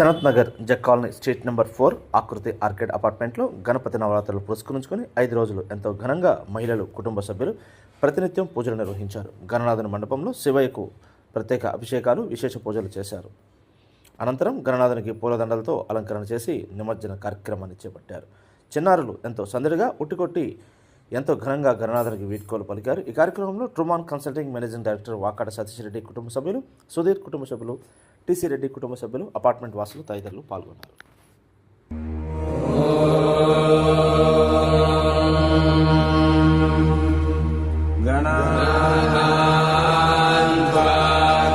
Sanath Nagar jug colony street number four Akruthi arcade అపార్ట్మెంట్లో గణపతి నవరాత్రులు పురస్కరించుకొని ఐదు రోజులు ఎంతో ఘనంగా మహిళలు కుటుంబ సభ్యులు ప్రతినిత్యం పూజలు నిర్వహించారు. గణనాథుని మండపంలో శివయ్యకు ప్రత్యేక అభిషేకాలు విశేష పూజలు చేశారు. అనంతరం గణనాథునికి పూలదండలతో అలంకరణ చేసి నిమజ్జన కార్యక్రమాన్ని చేపట్టారు. చిన్నారులు ఎంతో సందడిగా ఉట్టికొట్టి ఎంతో ఘనంగా గణనాథునికి వీడ్కోలు పలికారు. ఈ కార్యక్రమంలో Truman consulting managing director Vakada Satish Reddy కుటుంబ సభ్యులు సుధీర్ కుటుంబ సభ్యులు టీసీ రెడ్డి కుటుంబ సభ్యులు అపార్ట్మెంట్ వాసులు తదితరులు పాల్గొన్నారు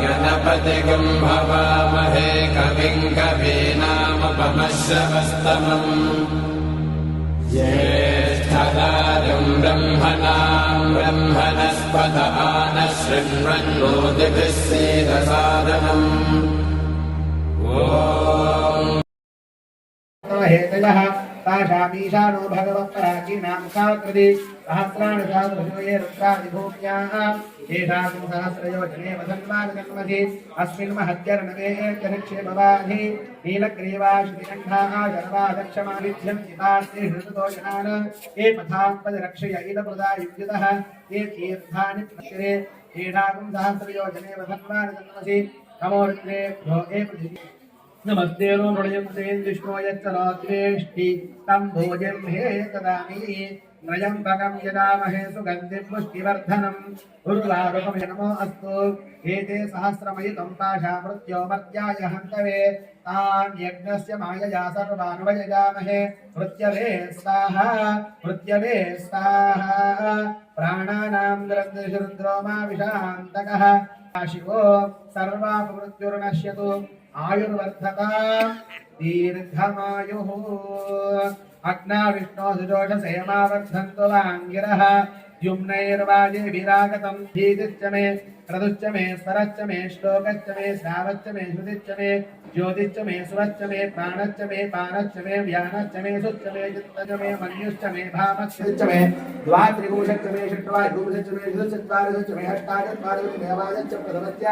गणपतिगम् भवामहे कविम् कवीनामुपमश्रवस्तमम् ज्येष्ठदाजम् ब्रह्मणाम् ब्रह्मणस्पत आनः शृण्वन्नोतिभिः सीदसादनम् हेतयः ताशामीशानो भगवत्पराकीर्णामुखाकृति सहस्राणि साधुभूये रुद्रादिभूम्याः एषाकं सहस्रयोजने वसन्मानजन्मधि अस्मिन् महत्यर्णवे जनिक्षेमवाधि नीलग्रीवाश्रिकण्ठाः शर्वादक्षमादिध्यं दिवास्ति हृतदोषणान् ये पथात्पदरक्षय इदमृदा युज्यतः ये तीर्थानि प्रशिरे एषाकं सहस्रयोजने वसन्मानजन्मधि नमोऽग्रे भो ए पृथिवी। नमस्ते नो नृयं तेन विष्णो यच्चराद्वेष्टि तं भोजं हे तदामि नयं भगं यदामहे सुगन्धिं पुष्टिवर्धनम् उर्वारुकं नमो अस्तु एते सहस्रमयितं पाशामृत्यो मर्त्याय हन्तवे तान् यज्ञस्य मायया सर्वान्वयजामहे मृत्यवे स्वाहा मृत्यवे स्वाहा प्राणानां निरन्तरशरुद्रो मा विशान्तकः शिवो सर्वापमृत्युर्नश्यतु ఆయుర్వర్ధక దీర్ఘమాయు అగ్నా విష్ణో సుజోష సేమావర్ధంతులాంగిర द्युम्नैर्वाजिभिरागतं धीतिश्च मे क्रतुश्च मे स्वरश्च मे श्लोकश्च मे श्रावश्च मे श्रुतिश्च मे ज्योतिश्च मे सुवश्च मे प्राणश्च मे पानश्च मे व्यानश्च मे सुश्च मे चित्तश्च मे मन्युश्च मे भामश्च मे द्वात्रिभूषश्च मे षट्वायुभूषश्च मे चतुश्चत्वारिश्च मे अष्टाचत्वारिश्च मे वाजश्च प्रथमस्य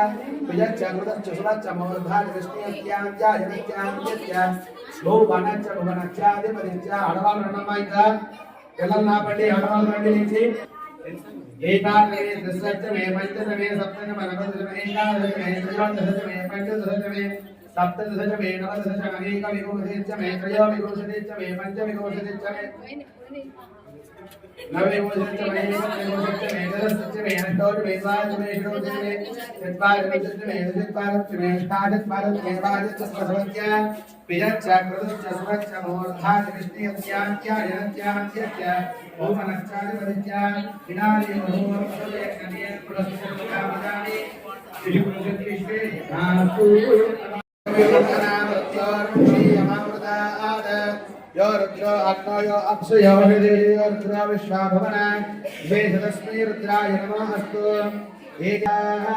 विजश्च कृतश्च सुरश्च मोर्धानिकृष्णीयत्याञ्जायनित्याञ्जत्य భూవనచ్చ భువనచ్చాధిపతిచ్చ ఆడవాళ్ళు రణమ్మా ఇంకా పిల్లలు నా పండి ఆడవాళ్ళు రండి నుంచి ఏకాదశమే దశమే పంచదమే సప్తమే నవదశమే ఏకాదశమే త్రయోదశమే పంచదశమే సప్తదశమే నవదశమే ఏక విభూషిచ్చమే త్రయో విభూషిచ్చమే పంచ విభూషిచ్చమే నవే విభూషిచ్చమే ఏక విభూషిచ్చమే దశమే पिजच्च क्रतुश्च सुरच्च मूर्धाच कृष्णीयत्यात्याजनत्यात्यात्य भूमनश्चादिपदित्यात् हिणादि मधुमर्पदयकनियत्पुरस्फुटकामदानि श्रीपुरुषकृष्णे नास्तु यो रुद्रो आत्मा यो अप्सु यो हृदयो रुद्रा विश्वाभवन वेदतस्मै रुद्राय नमः अस्तु एकाः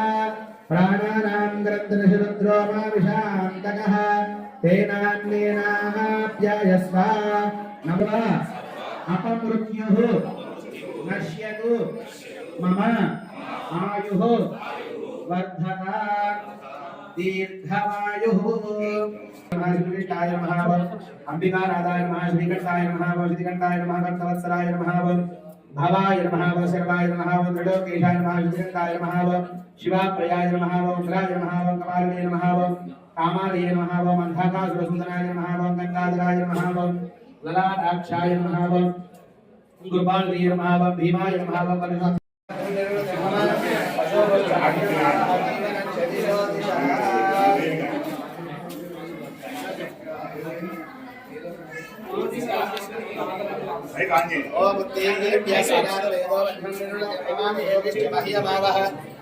प्राणानां ग्रन्थनिषरुद्रो मा विशान्तकः తేనాన్నేనాభ్యయస్వ నమ అపమృత్యు నశ్యతు మమ ఆయు వర్ధత దీర్ఘమాయు మహాశ్రీకృష్ణాయ నమః అంబికారాధాయ నమః శ్రీకంఠాయ నమః శ్రీకంఠాయ నమః భక్తవత్సలాయ నమః భవాయ నమః శర్వాయ నమః త్రిలోకేశాయ నమః శ్రీకంఠాయ कामालय नमः ओम अंधकासुरसुंदराय नमः ओम गंगाधराय नमः ओम ललाटाक्षाय नमः ओम गुरुपालवीय नमः ओम भीमाय नमः ओम ओम तेजो व्यासनाथ वेदो ब्रह्मनिर्णय प्रमाण योगिष्ठ बाह्यभावः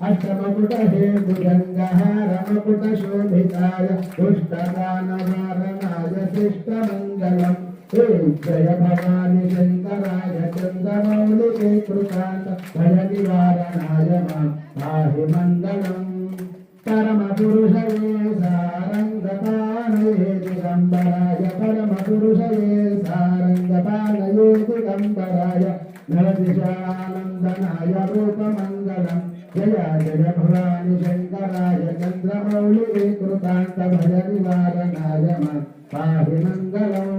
అష్టమపుట హే భుజంగహారమపుట శోభితాయ పుష్టదానవారణాయ శిష్టమంగళం హే జయ భవాని శంకరాయ చంద్రమౌళికే కృతాంత భయ నివారణాయ మా పాహి మంగళం. పరమపురుషయే సారంగపానయే దిగంబరాయ పరమపురుషయే సారంగపానయే దిగంబరాయ జగదిశానందనాయ రూపమంగళం జయ జయ భవాని శంకరాయ చంద్రమౌళి కృతాంత భయ నివారణాయ పాహి మంగళం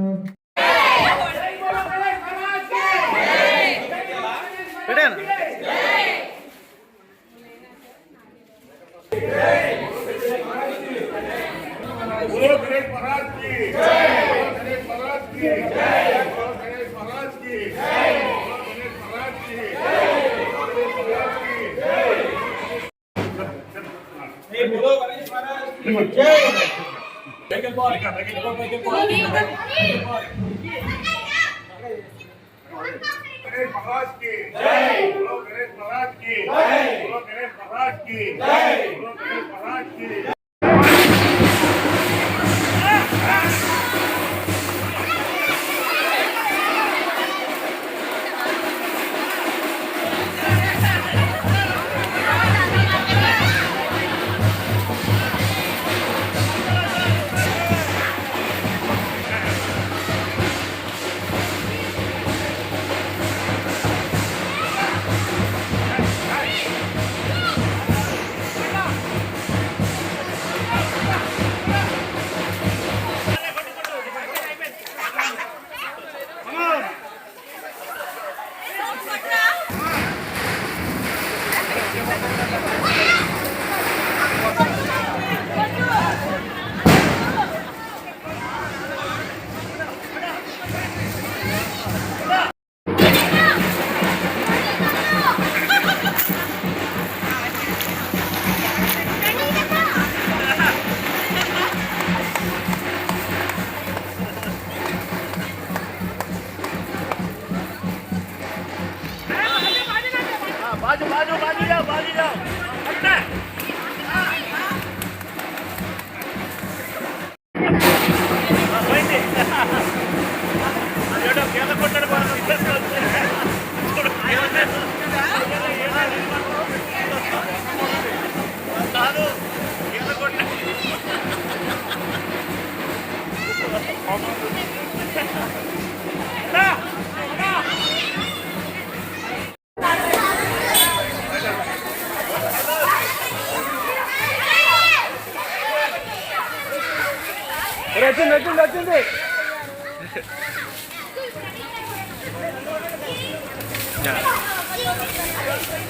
Hey! Take it back, take it back, take it back.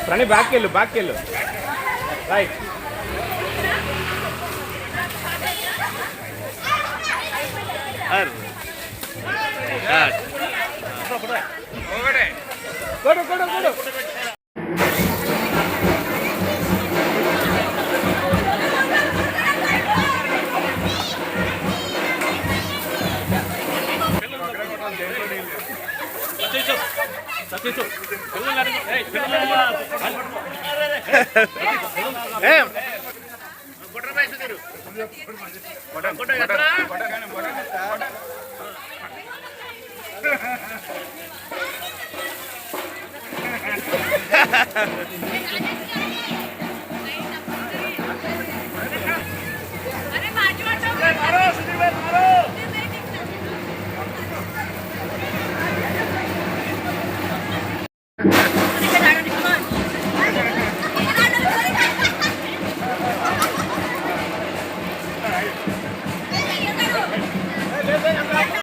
Prani back వెళ్ళు బ్యాక్ వెళ్ళు. రైట్ కొడు కొడు కొడు கொட்டை கொட்டை